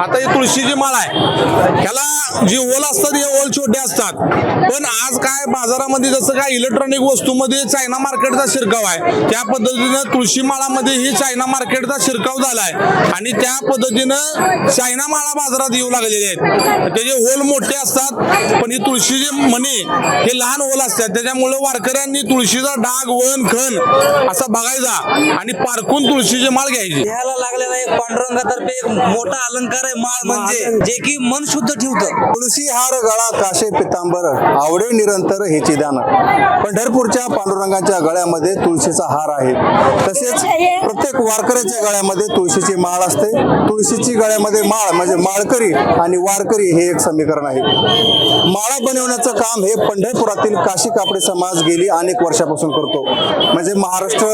आता ही तुळशीची माळ आहे ह्याला जी ओल असतात हे ओल छोटे असतात. पण आज काय बाजारामध्ये जसं काय इलेक्ट्रॉनिक वस्तूमध्ये चायना मार्केटचा शिरकाव आहे त्या पद्धतीनं तुळशी माळामध्ये ही चायना मार्केटचा शिरकाव झालाय आणि त्या पद्धतीनं चायना माळा बाजारात येऊ लागलेले आहेत. त्याचे होल मोठे असतात पण ही तुळशीचे मणी हे लहान ओल असतात. त्याच्यामुळे वारकऱ्यांनी तुळशीचा डाग वन खण असा बघायचा आणि पारखून तुळशीची माळ घ्यायची. घ्यायला लागलेला एक पांडुरंगातर्फे एक मोठा अलंकार माळ म्हणजे जे की मन शुद्ध ठेवतं. तुळशी हार गळा काशे पितांबर आवडे निरंतर हे चिदान पंढरपूरच्या पांडुरंगाच्या गळ्यामध्ये तुळशीचा हार आहे. तसेच प्रत्येक वारकऱ्याच्या गळ्यामध्ये तुळशीची माळ असते. तुळशीची गळ्यामध्ये माळ म्हणजे माळकरी आणि वारकरी हे एक समीकरण आहे. माळा बनवण्याचं काम हे पंढरपुरातील काशी कापडे समाज गेली अनेक वर्षापासून करतो. म्हणजे महाराष्ट्र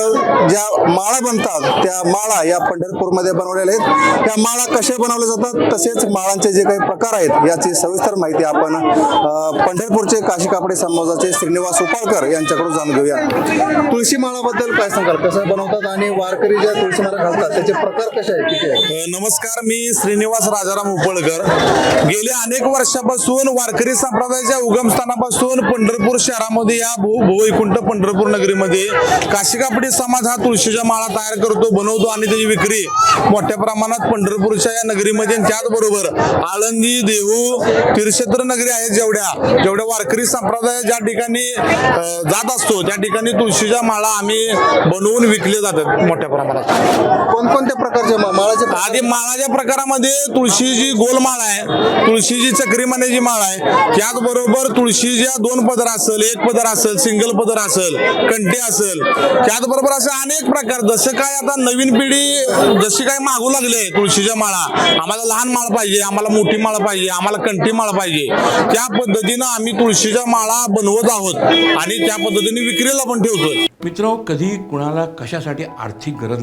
ज्या माळा बनतात त्या माळा या पंढरपूरमध्ये बनवलेल्या आहेत. त्या माळा कशा बनवल्या जातात? तसेच माळांचे जे काही प्रकार आहेत याची सविस्तर माहिती आपण पंढरपूरचे काशी कापडे समाजाचे श्रीनिवास उपाळकर यांच्याकडून जाणून घेऊया. तुळशी माळाबद्दल काय सांगाल? कसं बनवतात आणि वारकरी ज्या घालतात. त्याचे प्रकार कसे आहेत? किती आहेत? नमस्कार मी श्रीनिवास राजाराम उपळकर. गेल्या अनेक वर्षापासून वारकरी संप्रदायाच्या उगमस्थानापासून पंढरपूर शहरामध्ये या भू भुवैकुंठ पंढरपूर नगरीमध्ये काशिकापडी समाज हा तुळशीच्या माळा तयार करतो बनवतो आणि त्याची विक्री मोठ्या प्रमाणात पंढरपूरच्या या नगरीमध्ये त्याचबरोबर आळंदी देहू तीर्थक्षेत्र नगरी आहेत जेवढ्या. जेवढ्या वारकरी संप्रदाय ज्या ठिकाणी जात असतो त्या ठिकाणी तुळशीच्या माळा आम्ही बनवून विकले जातात मोठ्या प्रमाणात. कोणकोणत्या प्रकारच्या मा- माळाचे प्रकार? आधी माळाच्या प्रकारामध्ये तुळशीची गोल माळ आहे तुळशीची चक्री मानेची माळ आहे त्याचबरोबर तुळशीच्या दोन पदर असेल एक पदर असेल सिंगल पदर असेल कंटी असेल त्याचबरोबर असे अनेक प्रकार. जसं काय आता नवीन पिढी जशी काय मागू लागले तुळशीच्या माळा आम्हाला लहान माळ पाहिजे आम्हाला मोठी माळ पाहिजे आम्हाला कंटी माळ पाहिजे. त्या पद्धतीनं आम्ही तुळशीच्या माळा बनवत आहोत आणि त्या पद्धतीने विक्रीला पण ठेवतोय. मित्र कधी कुणाला कशासाठी आर्थिक गरज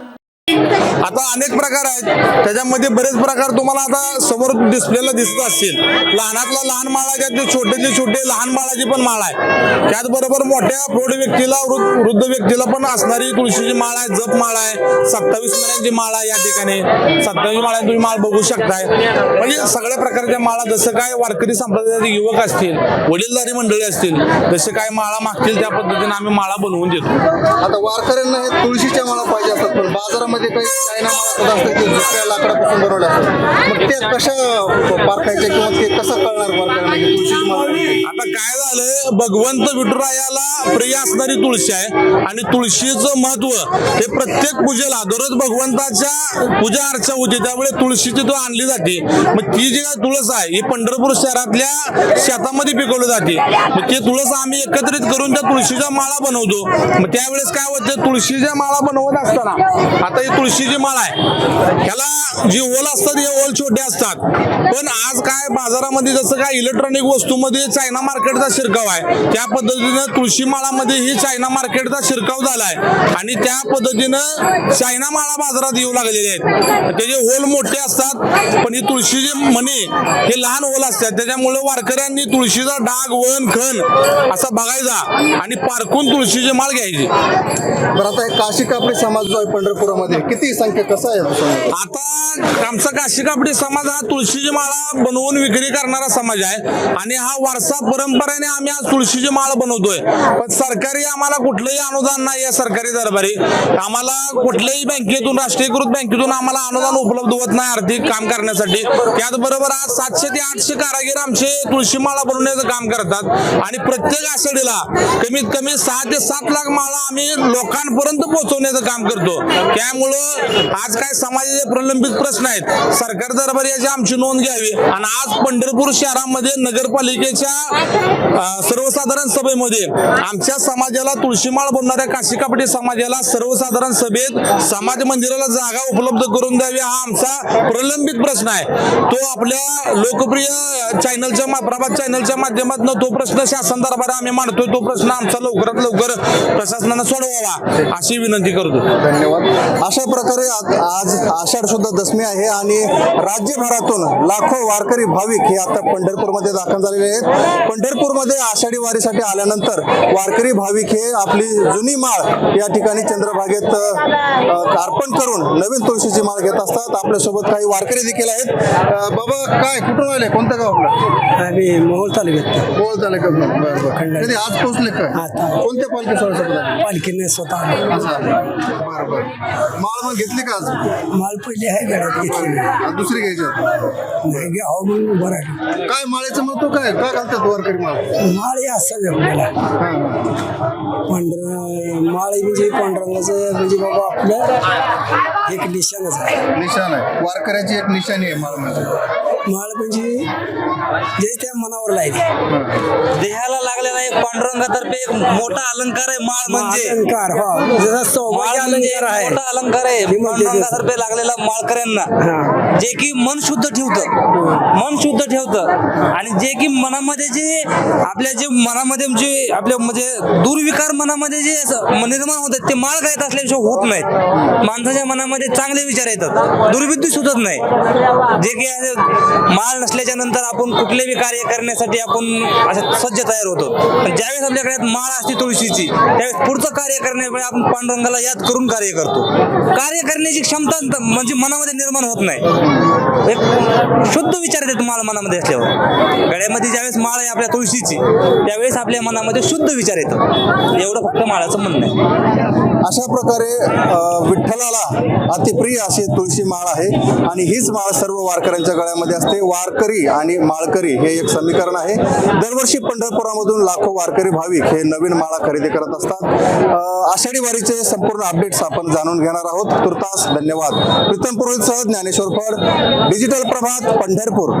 आता अनेक प्रकार आहेत. त्याच्यामध्ये बरेच प्रकार तुम्हाला आता समोर डिस्प्लेला दिसत असतील. लहानातला लहान माळा ज्यात छोटेचे छोटे लहान माळाची पण माळ आहे. त्याचबरोबर मोठ्या प्रौढ व्यक्तीला वृद्ध व्यक्तीला पण असणारी तुळशीची माळ आहे जप माळ आहे सत्तावीस महिन्यांची माळ आहे या ठिकाणी. सत्तावीस माळ्या तुम्ही माळ बघू शकताय. म्हणजे सगळ्या प्रकारच्या माळा जसं काय वारकरी संप्रदायाचे युवक असतील वडीलधारी मंडळी असतील जसे काय माळा मागतील त्या पद्धतीने आम्ही माळा बनवून देतो. आता वारकऱ्यांना हे तुळशीच्या माळा पाहिजे असतात पण बाजारामध्ये काही चायना माळा सुद्धा असतात ते जुन्या लाकडापासून बनवल्या असतात. मग ते कशा पारखायचे किंवा ते कसं कळणार वारकऱ्यांना आता काय झालं भगवंत विठुरायाला प्रिय असणारी तुळशी आहे. आणि तुळशीचं महत्त्व हे प्रत्येक पूजेला दररोज भगवंताच्या पूजा अर्चा होते. त्यामुळे तुळशीची तो आणली जाते. मग ती जी काय तुळस आहे ही पंढरपूर शहरातल्या शेतामध्ये पिकवली जाते. मग ते तुळस आम्ही एकत्रित करून त्या तुळशीच्या माळा बनवतो. मग त्यावेळेस काय होतं तुळशीच्या माळा बनवत असताना आता ही तुळशीची माळ आहे. ह्याला जी ओल असतात हे ओल छोटे असतात. पण आज काय बाजारामध्ये जसं काय इलेक्ट्रॉनिक वस्तूमध्ये चायना मार्केटचा शिरकाव आहे. त्या पद्धतीनं तुळशी माळामध्ये ही चायना मार्केटचा शिरकाव झालाय. आणि त्या पद्धतीनं चायना माळा बाजारात येऊ लागलेले आहेत. त्याचे होल मोठे असतात पण ही तुळशीचे मणी हे लहान होल असतात. त्याच्यामुळे वारकऱ्यांनी तुळशीचा डाग वन खण असा बघायचा आणि पारखून तुळशीची माळ घ्यायची. बरं आता काशी कापडी समाज जो आहे पंढरपुरामध्ये किती संख्या कसा आहे? आता आमचा काशी कापडी समाज हा तुळशीची माळा बनवून विक्री करणारा समाज आहे. आणि हा वारसा परंपरेने आम्ही आज तुळशीची माळ बनवतोय. पण सरकारी आम्हाला कुठलंही अनुदान नाही आहे सरकारी दरबारी. आम्हाला कुठल्याही बँकेतून राष्ट्रीयकृत बँकेतून आम्हाला अनुदान उपलब्ध होत नाही आर्थिक काम करण्यासाठी. त्याचबरोबर आज सातशे ते आठशे कारागीर आमचे तुळशी माळा बनवण्याचं काम करतात. आणि प्रत्येक आषाढीला कमीत कमी सहा ते सात लाख माळा आम्ही लोकांपर्यंत पोहोचवण्याचं काम करतो. त्यामुळं आज काय समाजाचे प्रलंबित प्रश्न आहेत. सरकार दरबारी याची आमची नोंद घ्यावी. आणि आज पंढरपूर शहरामध्ये नगरपालिकेच्या सर्वसाधारण सभेमध्ये आमच्या समाजाला तुळशीमाळ बोलणाऱ्या काशी समाजाला सर्वसाधारण सभेत समाज मंदिराला जागा उपलब्ध करून द्यावी हा आमचा प्रलंबित प्रश्न आहे. तो आपल्या लोकप्रिय चॅनलच्या मा- प्रभात चॅनलच्या माध्यमातून तो प्रश्न शासन दरबार आम्ही मांडतोय. तो प्रश्न आमचा लवकरात लवकर प्रशासनानं सोडवावा अशी विनंती करतो. धन्यवाद. अशा प्रकारे आज आषाढ शुद्ध दशमी आहे आणि राज्यभरातून लाखो वारकरी भाविक हे आता पंढरपूरमध्ये दाखल झालेले आहेत. पंढरपूरमध्ये आषाढी वारीसाठी आल्यानंतर वारकरी भाविक हे आपली जुनी माळ या ठिकाणी चंद्रभागेत अर्पण करून नवीन तुळशीची माळ घेत असतात. आपल्यासोबत काही वारकरी देखील आहेत. बाबा काय कुठून आले? कोणतं गाव आपलं? आम्ही मोहोळ तालुक्यात. बरं बरं. कधी आज पोहोचले काय. कोणत्या पालखी आले? पालखीने स्वतः. बरं बरं. माळ मग घेतली का आज? माल पहिली आहे गाड्यात घेतली. दुसरी घ्यायची आहे. नाही उभं राहिलो. काय माळेचं महत्त्व काय? काय घालतात वारकरी माळ माळ हे असावी आपल्याला पांढर माळ म्हणजे पांढरंगाचं म्हणजे बाबा आपलं एक निशाणच आहे. निशाण आहे. वारकऱ्याची एक निशाणी आहे माळ म्हणजे. माळ म्हणजे जे त्या मनावर लायली देहाला लागलेला एक पांडुरंगातर्फे एक मोठा अलंकार आहे माळ म्हणजे. अलंकार हो. जसा माळ सौभाग्य म्हणजे अलंकार आहे. मोठा अलंकार आहे. म्हणते. पांडुरंगातर्फे लागलेला माळकऱ्यांना. हा. जे की मन शुद्ध ठेवतं. मन शुद्ध ठेवतं. आणि जे की मनामध्ये जे आपल्या जे मनामध्ये जे आपल्या म्हणजे दुर्विकार मनामध्ये जे असं निर्माण होतात ते माळ गायत असल्याशिवाय होत नाहीत. माणसाच्या मनामध्ये चांगले विचार येतात. दुर्बुद्धी सुचत नाही. जे की माल माळ नसल्याच्या नंतर आपण कुठलेही कार्य करण्यासाठी आपण असं सज्ज तयार होतो. पण ज्यावेळेस आपल्याकडे माळ असते तुळशीची त्यावेळेस पुढचं कार्य करण्यावेळी आपण पांडुरंगाला याद करून कार्य करतो. कार्य करण्याची क्षमता म्हणजे मनामध्ये निर्माण होत नाही. एक शुद्ध विचार येते माळ मनामध्ये असल्यावर. गळ्यामध्ये ज्यावेळेस माळ आहे आपल्या तुळशीची त्यावेळेस आपल्या मनामध्ये शुद्ध विचार येतात. एवढं फक्त माळाचं म्हणणं आहे. अशा प्रकारे विठ्ठलाला अतिप्रिय अशी तुळशी माळ आहे. आणि हीच माळ सर्व वारकऱ्यांच्या गळ्यामध्ये असते. वारकरी आणि माळकरी हे एक समीकरण आहे. दरवर्षी पंढरपुरामधून लाखो वारकरी भाविक हे नवीन माळा खरेदी करत असतात. आषाढी वारीचे संपूर्ण अपडेट्स आपण जाणून घेणार आहोत. तुर्तास धन्यवाद. प्रीतम पुरोहितसह ज्ञानेश्वर फड. डिजिटल प्रभात पंढरपूर.